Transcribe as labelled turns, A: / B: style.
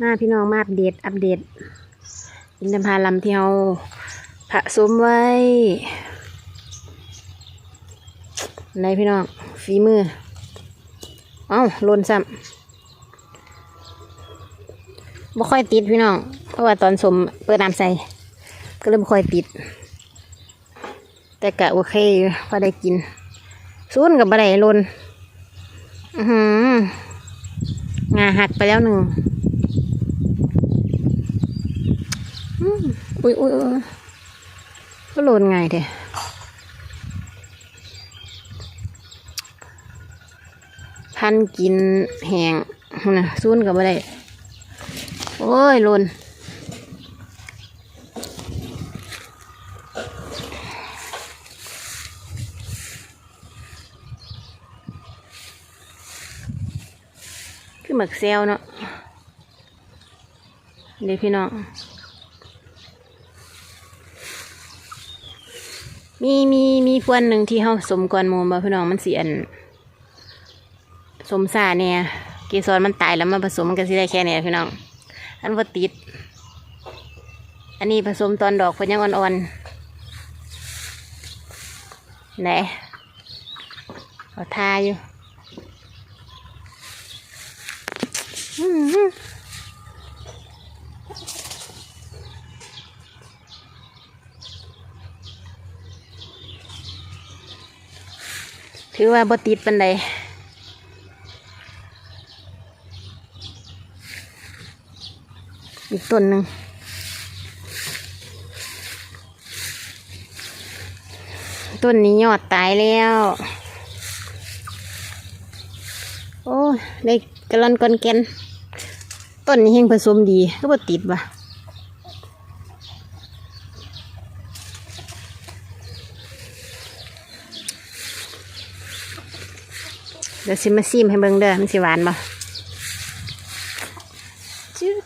A: มาพี่น้องมาอัปเดตอัปเดต อินทผลัมที่เราผสมไว้ไหนพี่น้องฝีมือ เอ้าล่นซ้ำบ่ค่อยติดพี่น้อง เพราะว่าตอนสมเปิดน้ำใส่ ก็เลยบ่ค่อยติด แต่กะโอเคอยู่พอได้กินซูนกับบ่ได้หล่นอือหืองาหักไปแล้วหนึ่ง อุ้ยอุ้ยก็หล่นไงเถอะพันกินแหงนะซูนกับบ่ได้ โอ้ยหล่นคือหมึกเซลเนาะเดี๋ยวพี่น้อง มีมีมีพวนหนึ่งที่เขาสมก่อนหมูมาพี่น้องมันเสียนสมซาเนี่ยเกสรมันตายแล้วมาผสมมันก็สิได้แค่เนี่ยพี่น้อง อันว่าติด อันนี้ผสมตอนดอกเพิ่นยังอ่อนๆไหนเอาทาอยู่ ถือว่าบ่ติดปันใดอีกต้นหนึ่งต้นนี้ยอดตายแล้ว โอ้ ได้กระลอนกอนแกนต้นนี้เฮงผสมดีก็บ่ติดว่ะ เดี๋ยวซิมาซิมให้เบิ่งเด้อมันสิหวานบ่จืด